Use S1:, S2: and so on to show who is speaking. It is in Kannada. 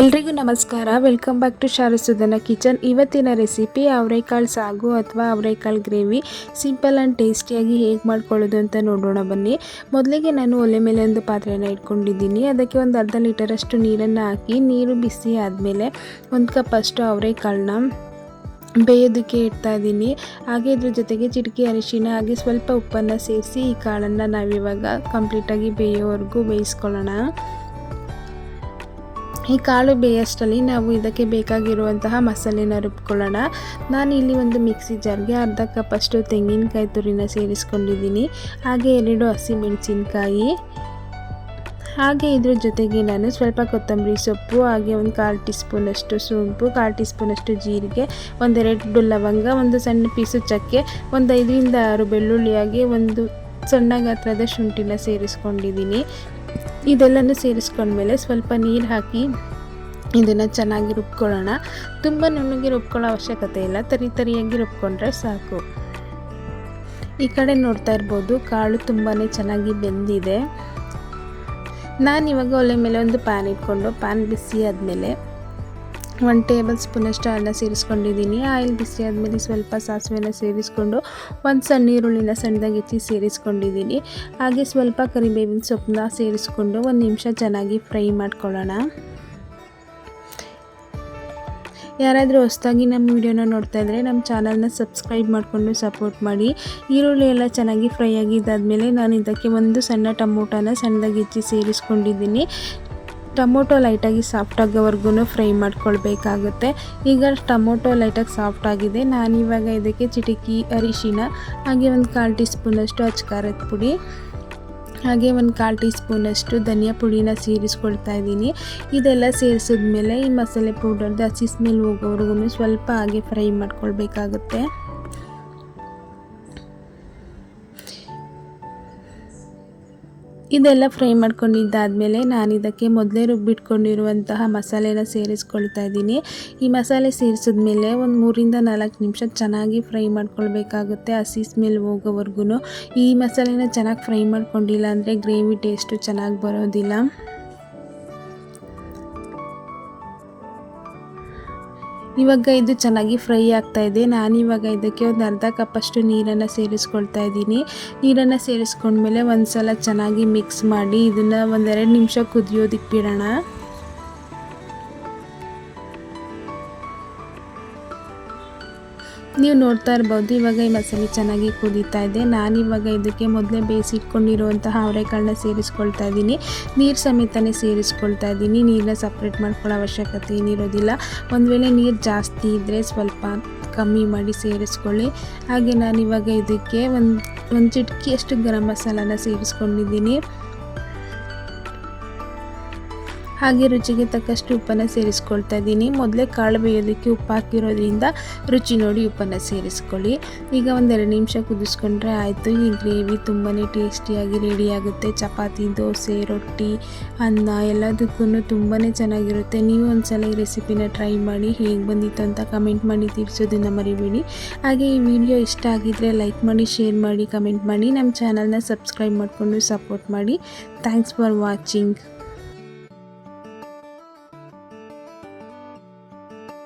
S1: ಎಲ್ರಿಗೂ ನಮಸ್ಕಾರ. Welcome back to Sharasudana kitchen ಇವತ್ತಿನ ರೆಸಿಪಿ ಅವರೆಕಾಳು ಸಾಗು ಅಥವಾ ಅವರೆಕಾಳು ಗ್ರೇವಿ. ಸಿಂಪಲ್ ಆ್ಯಂಡ್ ಟೇಸ್ಟಿಯಾಗಿ ಹೇಗೆ ಮಾಡ್ಕೊಳ್ಳೋದು ಅಂತ ನೋಡೋಣ ಬನ್ನಿ. ಮೊದಲಿಗೆ ನಾನು ಒಲೆ ಮೇಲೆ ಒಂದು ಪಾತ್ರೆಯನ್ನು ಇಟ್ಕೊಂಡಿದ್ದೀನಿ. ಅದಕ್ಕೆ ಒಂದು ಅರ್ಧ ಲೀಟರಷ್ಟು ನೀರನ್ನು ಹಾಕಿ ನೀರು ಬಿಸಿ ಆದಮೇಲೆ ಒಂದು ಕಪ್ ಅಷ್ಟು ಅವರೆಕಾಳನ್ನ ಬೇಯೋದಕ್ಕೆ ಇಡ್ತಾ ಇದ್ದೀನಿ. ಹಾಗೆ ಇದ್ರ ಜೊತೆಗೆ ಚಿಟಿಕೆ ಅರಿಶಿನ ಹಾಗೆ ಸ್ವಲ್ಪ ಉಪ್ಪನ್ನು ಸೇರಿಸಿ ಈ ಕಾಳನ್ನು ನಾವಿವಾಗ ಕಂಪ್ಲೀಟಾಗಿ ಬೇಯೋವರೆಗೂ ಬೇಯಿಸ್ಕೊಳ್ಳೋಣ. ಈ ಕಾಳು ಬೇಯಷ್ಟರಲ್ಲಿ ನಾವು ಇದಕ್ಕೆ ಬೇಕಾಗಿರುವಂತಹ ಮಸಾಲೆನ ರುಬ್ಕೊಳ್ಳೋಣ. ನಾನು ಇಲ್ಲಿ ಒಂದು ಮಿಕ್ಸಿ ಜಾರ್ಗೆ ಅರ್ಧ ಕಪ್ಪಷ್ಟು ತೆಂಗಿನಕಾಯಿ ತುರಿನ ಸೇರಿಸ್ಕೊಂಡಿದ್ದೀನಿ. ಹಾಗೆ ಎರಡು ಹಸಿಮೆಣಸಿನ್ಕಾಯಿ ಹಾಗೆ ಇದ್ರ ಜೊತೆಗೆ ನಾನು ಸ್ವಲ್ಪ ಕೊತ್ತಂಬರಿ ಸೊಪ್ಪು, ಹಾಗೆ ಒಂದು ಕಾಲು ಟೀ ಸ್ಪೂನಷ್ಟು ಸೋಂಪು, ಕಾಲು ಟೀ ಸ್ಪೂನಷ್ಟು ಜೀರಿಗೆ, ಒಂದೆರಡು ಲವಂಗ ಒಂದು ಸಣ್ಣ ಪೀಸು ಚಕ್ಕೆ ಒಂದು ಐದರಿಂದ ಆರು ಬೆಳ್ಳುಳ್ಳಿ, ಹಾಗೆ ಒಂದು ಸಣ್ಣ ಗಾತ್ರದ ಶುಂಠಿನ ಸೇರಿಸ್ಕೊಂಡಿದ್ದೀನಿ. ಇದೆಲ್ಲನೂ ಸೇರಿಸ್ಕೊಂಡ್ಮೇಲೆ ಸ್ವಲ್ಪ ನೀರು ಹಾಕಿ ಇದನ್ನು ಚೆನ್ನಾಗಿ ರುಬ್ಕೊಳ್ಳೋಣ. ತುಂಬ ನುಣ್ಣಗೆ ರುಬ್ಕೊಳ್ಳೋ ಅವಶ್ಯಕತೆ ಇಲ್ಲ. ತರಿ ತರಿಯಾಗಿ ರುಬ್ಕೊಂಡ್ರೆ ಸಾಕು. ಈ ಕಡೆ ನೋಡ್ತಾ ಇರ್ಬೋದು, ಕಾಳು ತುಂಬಾ ಚೆನ್ನಾಗಿ ಬೆಂದಿದೆ. ನಾನಿವಾಗ ಒಲೆ ಮೇಲೆ ಒಂದು ಪ್ಯಾನ್ ಇಟ್ಕೊಂಡು, ಪ್ಯಾನ್ ಬಿಸಿ ಆದಮೇಲೆ ಒನ್ ಟೇಬಲ್ ಸ್ಪೂನಷ್ಟು ಅನ್ನ ಸೇರಿಸ್ಕೊಂಡಿದ್ದೀನಿ. ಆಯಿಲ್ ಬಿಸಿ ಆದಮೇಲೆ ಸ್ವಲ್ಪ ಸಾಸಿವೆನ ಸೇರಿಸ್ಕೊಂಡು ಒಂದು ಸಣ್ಣ ಈರುಳ್ಳಿನ ಸಣ್ಣದಾಗಿ ಹೆಚ್ಚಿ ಸೇರಿಸ್ಕೊಂಡಿದ್ದೀನಿ. ಹಾಗೆ ಸ್ವಲ್ಪ ಕರಿಬೇವಿನ ಸೊಪ್ಪನ್ನ ಸೇರಿಸ್ಕೊಂಡು ಒಂದು ನಿಮಿಷ ಚೆನ್ನಾಗಿ ಫ್ರೈ ಮಾಡ್ಕೊಳ್ಳೋಣ. ಯಾರಾದರೂ ಹೊಸದಾಗಿ ನಮ್ಮ ವಿಡಿಯೋನ ನೋಡ್ತಾ ಇದ್ದರೆ ನಮ್ಮ ಚಾನಲ್ನ ಸಬ್ಸ್ಕ್ರೈಬ್ ಮಾಡಿಕೊಂಡು ಸಪೋರ್ಟ್ ಮಾಡಿ. ಈರುಳ್ಳಿ ಎಲ್ಲ ಚೆನ್ನಾಗಿ ಫ್ರೈ ಆಗಿದ್ದಾದಮೇಲೆ ನಾನು ಇದಕ್ಕೆ ಒಂದು ಸಣ್ಣ ಟೊಮೊಟೊನ ಸಣ್ಣದಾಗಿ ಹೆಚ್ಚಿ ಸೇರಿಸ್ಕೊಂಡಿದ್ದೀನಿ. ಟೊಮೊಟೊ ಲೈಟಾಗಿ ಸಾಫ್ಟ್ ಆಗೋವರೆಗೂ ಫ್ರೈ ಮಾಡ್ಕೊಳ್ಬೇಕಾಗುತ್ತೆ. ಈಗ ಟೊಮೊಟೊ ಲೈಟಾಗಿ ಸಾಫ್ಟ್ ಆಗಿದೆ. ನಾನಿವಾಗ ಇದಕ್ಕೆ ಚಿಟಿಕಿ, ಅರಿಶಿನ, ಹಾಗೆ ಒಂದು ಕಾಲು ಟೀ ಸ್ಪೂನಷ್ಟು ಅಚ್ಕಾರದ ಪುಡಿ, ಹಾಗೆ ಒಂದು ಕಾಲು ಟೀ ಸ್ಪೂನಷ್ಟು ಧನಿಯಾ ಪುಡಿನ ಸೇರಿಸ್ಕೊಳ್ತಾ ಇದ್ದೀನಿ. ಇದೆಲ್ಲ ಸೇರಿಸಿದ್ಮೇಲೆ ಈ ಮಸಾಲೆ ಪೌಡರ್ದು ಹಸಿ ಸ್ಮೆಲ್ ಹೋಗೋವರೆಗೂ ಸ್ವಲ್ಪ ಹಾಗೆ ಫ್ರೈ ಮಾಡ್ಕೊಳ್ಬೇಕಾಗುತ್ತೆ. ಇದೆಲ್ಲ ಫ್ರೈ ಮಾಡ್ಕೊಂಡಿದ್ದಾದಮೇಲೆ ನಾನು ಇದಕ್ಕೆ ಮೊದಲೇ ರುಬ್ಬಿಟ್ಕೊಂಡಿರುವಂತಹ ಮಸಾಲೆನ ಸೇರಿಸ್ಕೊಳ್ತಾ ಇದ್ದೀನಿ. ಈ ಮಸಾಲೆ ಸೇರಿಸಿದ್ಮೇಲೆ ಒಂದು ಮೂರಿಂದ ನಾಲ್ಕು ನಿಮಿಷ ಚೆನ್ನಾಗಿ ಫ್ರೈ ಮಾಡ್ಕೊಳ್ಬೇಕಾಗುತ್ತೆ ಹಸಿ ಸ್ಮೆಲ್ ಹೋಗೋವರೆಗೂ ಈ ಮಸಾಲೆನ ಚೆನ್ನಾಗಿ ಫ್ರೈ ಮಾಡ್ಕೊಂಡಿಲ್ಲ ಅಂದರೆ ಗ್ರೇವಿ ಟೇಸ್ಟು ಚೆನ್ನಾಗಿ ಬರೋದಿಲ್ಲ. ಇವಾಗ ಇದು ಚೆನ್ನಾಗಿ ಫ್ರೈ ಆಗ್ತಾ ಇದೆ. ನಾನು ಇವಾಗ ಇದಕ್ಕೆ ಒಂದು ಅರ್ಧ ಕಪ್ಪಷ್ಟು ನೀರನ್ನು ಸೇರಿಸ್ಕೊಳ್ತಾ ಇದ್ದೀನಿ. ನೀರನ್ನು ಸೇರಿಸ್ಕೊಂಡ್ಮೇಲೆ ಒಂದು ಸಲ ಚೆನ್ನಾಗಿ ಮಿಕ್ಸ್ ಮಾಡಿ ಇದನ್ನು ಒಂದೆರಡು ನಿಮಿಷ ಕುದಿಯೋದಕ್ಕೆ ಬಿಡೋಣ. ನೀವು ನೋಡ್ತಾ ಇರ್ಬೋದು, ಇವಾಗ ಈ ಮಸಾಲೆ ಚೆನ್ನಾಗಿ ಕುದೀತಾ ಇದೆ. ನಾನಿವಾಗ ಇದಕ್ಕೆ ಮೊದಲೇ ಬೇಯಿಸಿಟ್ಕೊಂಡಿರುವಂತಹ ಅವರೆಕಾಳನ್ನ ಸೇರಿಸ್ಕೊಳ್ತಾ ಇದ್ದೀನಿ. ನೀರು ಸಮೇತನೇ ಸೇರಿಸ್ಕೊಳ್ತಾ ಇದ್ದೀನಿ. ನೀರನ್ನ ಸಪ್ರೇಟ್ ಮಾಡ್ಕೊಳ್ಳೋ ಅವಶ್ಯಕತೆ ಏನಿರೋದಿಲ್ಲ. ಒಂದು ವೇಳೆ ನೀರು ಜಾಸ್ತಿ ಇದ್ದರೆ ಸ್ವಲ್ಪ ಕಮ್ಮಿ ಮಾಡಿ ಸೇರಿಸ್ಕೊಳ್ಳಿ. ಹಾಗೆ ನಾನಿವಾಗ ಇದಕ್ಕೆ ಒಂದು ಒಂದು ಚಿಟಕಿಯಷ್ಟು ಗರಂ ಮಸಾಲಾನ ಸೇರಿಸ್ಕೊಂಡಿದ್ದೀನಿ. ಹಾಗೆ ರುಚಿಗೆ ತಕ್ಕಷ್ಟು ಉಪ್ಪನ್ನು ಸೇರಿಸ್ಕೊಳ್ತಾ ಇದ್ದೀನಿ. ಮೊದಲೇ ಕಾಳು ಬೇಯೋದಕ್ಕೆ ಉಪ್ಪು ಹಾಕಿರೋದ್ರಿಂದ ರುಚಿ ನೋಡಿ ಉಪ್ಪನ್ನು ಸೇರಿಸ್ಕೊಳ್ಳಿ. ಈಗ ಒಂದೆರಡು ನಿಮಿಷ ಕುದಿಸ್ಕೊಂಡ್ರೆ ಆಯಿತು. ಈ ಗ್ರೇವಿ ತುಂಬಾ ಟೇಸ್ಟಿಯಾಗಿ ರೆಡಿ ಆಗುತ್ತೆ. ಚಪಾತಿ, ದೋಸೆ, ರೊಟ್ಟಿ, ಅನ್ನ ಎಲ್ಲದಕ್ಕೂ ತುಂಬಾ ಚೆನ್ನಾಗಿರುತ್ತೆ. ನೀವು ಒಂದ್ಸಲ ಈ ರೆಸಿಪಿನ ಟ್ರೈ ಮಾಡಿ ಹೇಗೆ ಬಂದಿತ್ತು ಅಂತ ಕಮೆಂಟ್ ಮಾಡಿ ತಿಳಿಸೋದನ್ನು ಮರಿಬೇಡಿ. ಹಾಗೆ ಈ ವಿಡಿಯೋ ಇಷ್ಟ ಆಗಿದ್ದರೆ ಲೈಕ್ ಮಾಡಿ, ಶೇರ್ ಮಾಡಿ, ಕಮೆಂಟ್ ಮಾಡಿ. ನಮ್ಮ ಚಾನಲ್ನ ಸಬ್ಸ್ಕ್ರೈಬ್ ಮಾಡಿಕೊಂಡು ಸಪೋರ್ಟ್ ಮಾಡಿ. Thanks for watching.